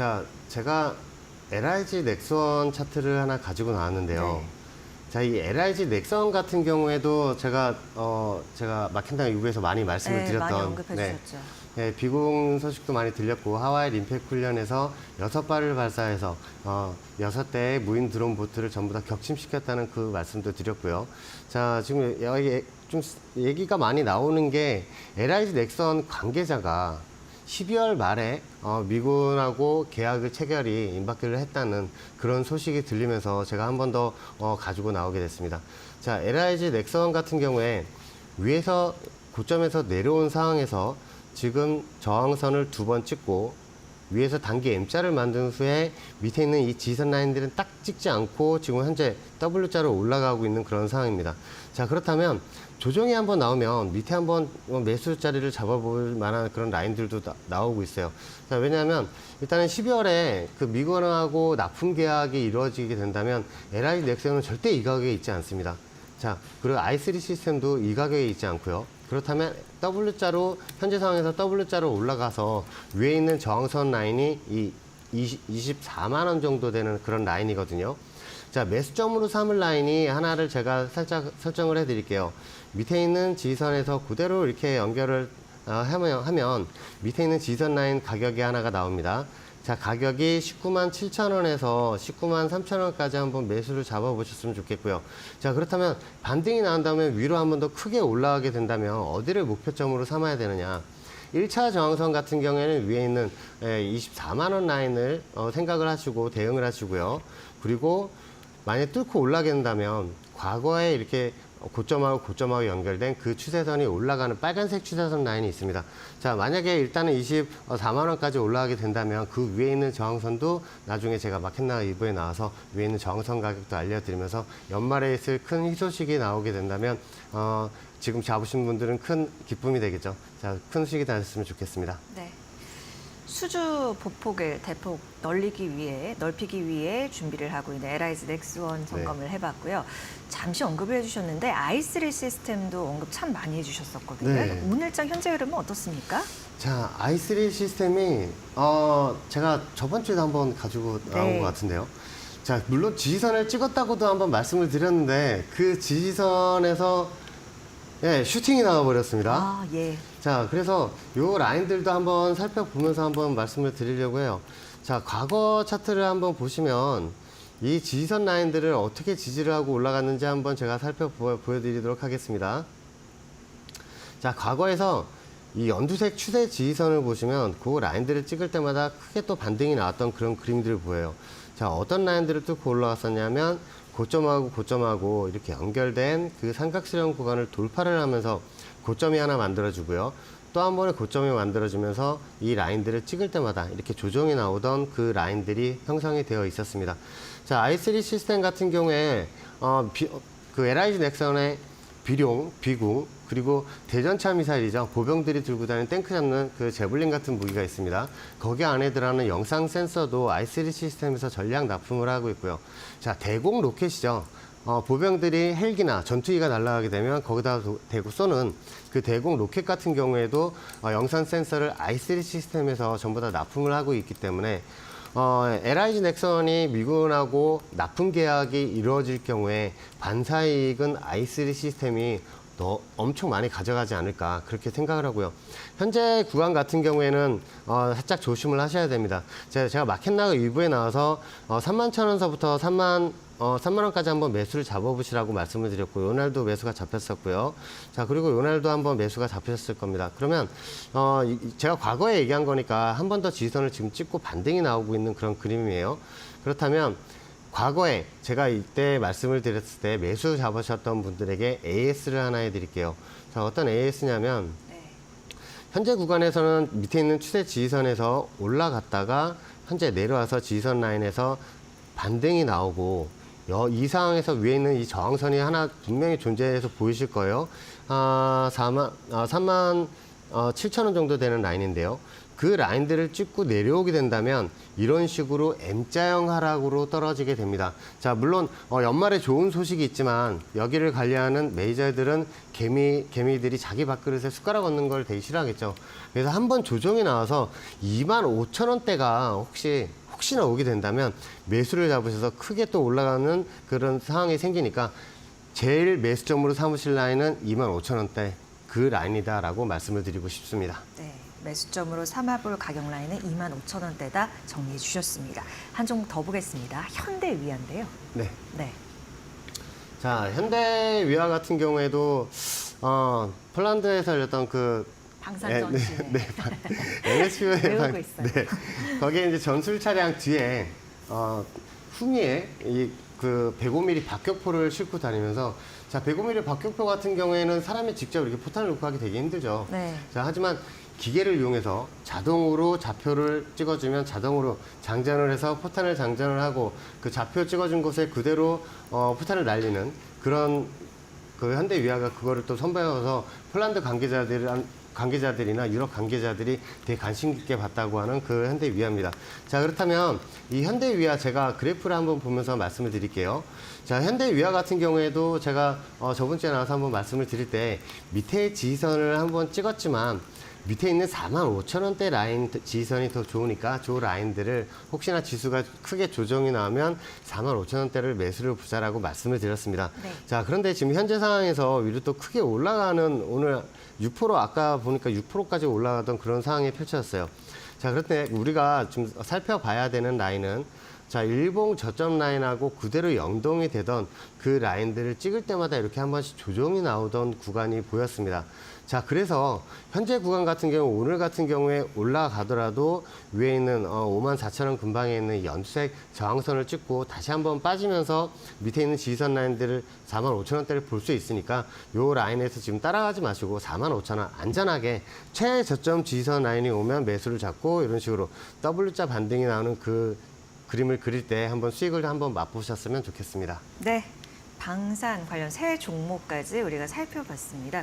자, 제가 LIG 넥선 차트를 하나 가지고 나왔는데요. 네. 자, 이 LIG 넥선 같은 경우에도 제가 어 제가 마켄당 이후에서 많이 말씀을 네, 드렸던 많이 언급해 주셨죠. 네, 비공 소식도 많이 들렸고 하와이 림팩 훈련에서 여섯 발을 발사해서 어, 여섯 대의 무인 드론 보트를 전부 다 격침시켰다는 그 말씀도 드렸고요. 자, 지금 여기 좀 얘기가 많이 나오는 게 LIG 넥선 관계자가 12월 말에 어, 미군하고 계약을 체결이 임박기를 했다는 그런 소식이 들리면서 제가 한 번더 어, 가지고 나오게 됐습니다. 자, LIG 넥선 같은 경우에 위에서 고점에서 내려온 상황에서 지금 저항선을 두 번 찍고 위에서 단기 M자를 만든 후에 밑에 있는 이 지선 라인들은 딱 찍지 않고 지금 현재 W자로 올라가고 있는 그런 상황입니다. 자, 그렇다면 조정이 한번 나오면 밑에 한번 매수 자리를 잡아볼 만한 그런 라인들도 나, 오고 있어요. 자, 왜냐하면 일단은 12월에 그 미군하고 납품 계약이 이루어지게 된다면 LI 넥슨은 절대 이 가격에 있지 않습니다. 자, 그리고 i3 시스템도 이 가격에 있지 않고요. 그렇다면 W자로 현재 상황에서 W자로 올라가서 위에 있는 저항선 라인이 이 20, 24만 원 정도 되는 그런 라인이거든요. 자, 매수점으로 삼을 라인이 하나를 제가 살짝 설정을 해 드릴게요. 밑에 있는 지선에서 그대로 이렇게 연결을 어, 하면, 하면 밑에 있는 지선 라인 가격이 하나가 나옵니다. 자, 가격이 19만 7천 원에서 19만 3천 원까지 한번 매수를 잡아보셨으면 좋겠고요. 자, 그렇다면 반등이 나온 다음에 위로 한번 더 크게 올라가게 된다면 어디를 목표점으로 삼아야 되느냐. 1차 저항선 같은 경우에는 위에 있는 24만 원 라인을 어, 생각을 하시고 대응을 하시고요. 그리고 만약에 뚫고 올라가게 된다면 과거에 이렇게 고점하고 고점하고 연결된 그 추세선이 올라가는 빨간색 추세선 라인이 있습니다. 자, 만약에 일단은 24만 원까지 올라가게 된다면 그 위에 있는 저항선도 나중에 제가 마켓나 이브에 나와서 위에 있는 저항선 가격도 알려드리면서 연말에 있을 큰 희소식이 나오게 된다면 어, 지금 잡으신 분들은 큰 기쁨이 되겠죠. 자, 큰 수익이 나셨으면 좋겠습니다. 네. 수주 보폭을 대폭 널리기 위해 넓히기 위해 준비를 하고 있는 에라이즈 넥스원 점검을 네. 해봤고요. 잠시 언급을 해주셨는데 i3 시스템도 언급 참 많이 해주셨었거든요. 네. 오늘장 현재 흐름은 어떻습니까? 자, i3 시스템이 어 제가 저번 주에도 한번 가지고 나온 네. 것 같은데요. 자, 물론 지지선을 찍었다고도 한번 말씀을 드렸는데 그 지지선에서 예, 슈팅이 나와 버렸습니다. 아, 예. 자, 그래서 요 라인들도 한번 살펴보면서 한번 말씀을 드리려고 해요. 자, 과거 차트를 한번 보시면 이 지지선 라인들을 어떻게 지지를 하고 올라갔는지 한번 제가 살펴보여드리도록 하겠습니다. 자, 과거에서 이 연두색 추세 지지선을 보시면 그 라인들을 찍을 때마다 크게 또 반등이 나왔던 그런 그림들을 보여요. 자, 어떤 라인들을 뚫고 올라왔었냐면 고점하고 고점하고 이렇게 연결된 그 삼각수렴 구간을 돌파를 하면서 고점이 하나 만들어주고요. 또 한 번의 고점이 만들어지면서 이 라인들을 찍을 때마다 이렇게 조정이 나오던 그 라인들이 형성이 되어 있었습니다. 자, i3 시스템 같은 경우에 어, 비, 그 LIG 넥슨의 비룡, 비궁, 그리고 대전차 미사일이죠. 보병들이 들고 다니는 탱크 잡는 그 제블린 같은 무기가 있습니다. 거기 안에 들어가는 영상 센서도 i3 시스템에서 전량 납품을 하고 있고요. 자, 대공 로켓이죠. 어, 보병들이 헬기나 전투기가 날아가게 되면 거기다 도- 대고 쏘는 그 대공 로켓 같은 경우에도 어, 영상 센서를 i3 시스템에서 전부 다 납품을 하고 있기 때문에 어, LIG 넥슨이 미군하고 납품 계약이 이루어질 경우에 반사이익은 i3 시스템이 더 엄청 많이 가져가지 않을까 그렇게 생각을 하고요. 현재 구간 같은 경우에는 어, 살짝 조심을 하셔야 됩니다. 제가, 제가 마켓나가 일부에 나와서 어, 3만 천 원서부터 3만 어, 3만 원까지 한번 매수를 잡아보시라고 말씀을 드렸고 요날도 매수가 잡혔었고요. 자 그리고 요날도 한번 매수가 잡혔을 겁니다. 그러면 어, 제가 과거에 얘기한 거니까 한 번 더 지지선을 지금 찍고 반등이 나오고 있는 그런 그림이에요. 그렇다면 과거에 제가 이때 말씀을 드렸을 때 매수 잡으셨던 분들에게 AS를 하나 해드릴게요. 자 어떤 AS냐면 네. 현재 구간에서는 밑에 있는 추세 지지선에서 올라갔다가 현재 내려와서 지지선 라인에서 반등이 나오고 여- 이 상황에서 위에 있는 이 저항선이 하나 분명히 존재해서 보이실 거예요. 아, 4만, 아, 3만 어, 7천 원 정도 되는 라인인데요. 그 라인들을 찍고 내려오게 된다면 이런 식으로 M자형 하락으로 떨어지게 됩니다. 자, 물론 어, 연말에 좋은 소식이 있지만 여기를 관리하는 메이저들은 개미 개미들이 자기 밥그릇에 숟가락 얹는 걸 되게 싫어하겠죠. 그래서 한번 조정이 나와서 2만 5천 원대가 혹시 혹시나 오게 된다면 매수를 잡으셔서 크게 또 올라가는 그런 상황이 생기니까 제일 매수점으로 삼으실 라인은 2만 5천 원대 그 라인이다라고 말씀을 드리고 싶습니다. 네, 매수점으로 삼아볼 가격 라인은 2만 5천 원대다 정리해 주셨습니다. 한 종목 더 보겠습니다. 현대위아인데요. 네. 네, 자, 현대위아 같은 경우에도 어, 폴란드에서 열렸던 그 방산 네, 전시. 네, 네. NSU의 외우고 있어요. 네. 거기에 이제 전술 차량 뒤에 어, 후미에 이 그 105mm 박격포를 싣고 다니면서 자 105mm 박격포 같은 경우에는 사람이 직접 이렇게 포탄을 놓고 하기 되게 힘들죠. 네. 자 하지만 기계를 이용해서 자동으로 좌표를 찍어주면 자동으로 장전을 해서 포탄을 장전을 하고 그 좌표 찍어준 곳에 그대로 어, 포탄을 날리는 그런 그 현대 위아가 그거를 또 선보여서 폴란드 관계자들 관계자들이나 유럽 관계자들이 되게 관심 깊게 봤다고 하는 그 현대 위아입니다. 자 그렇다면 이 현대 위아 제가 그래프를 한번 보면서 말씀을 드릴게요. 자 현대 위아 같은 경우에도 제가 어, 저번 주에 나와서 한번 말씀을 드릴 때 밑에 지지선을 한번 찍었지만 밑에 있는 4만 5천 원대 라인 지지선이 더 좋으니까 저 라인들을 혹시나 지수가 크게 조정이 나오면 4만 5천 원대를 매수를 부자라고 말씀을 드렸습니다. 네. 자 그런데 지금 현재 상황에서 위로 또 크게 올라가는 오늘 6% 아까 보니까 6%까지 올라가던 그런 상황이 펼쳐졌어요. 자 그런데 우리가 좀 살펴봐야 되는 라인은 자 일봉 저점 라인하고 그대로 연동이 되던 그 라인들을 찍을 때마다 이렇게 한 번씩 조정이 나오던 구간이 보였습니다. 자 그래서 현재 구간 같은 경우 오늘 같은 경우에 올라가더라도 위에 있는 어, 5만 4천 원 근방에 있는 연두색 저항선을 찍고 다시 한번 빠지면서 밑에 있는 지지선 라인들을 4만 5천 원대를 볼 수 있으니까 요 라인에서 지금 따라가지 마시고 4만 5천 원 안전하게 최저점 지지선 라인이 오면 매수를 잡고 이런 식으로 W자 반등이 나오는 그 그림을 그릴 때 한번 수익을 한번 맛보셨으면 좋겠습니다. 네. 방산 관련 세 종목까지 우리가 살펴봤습니다.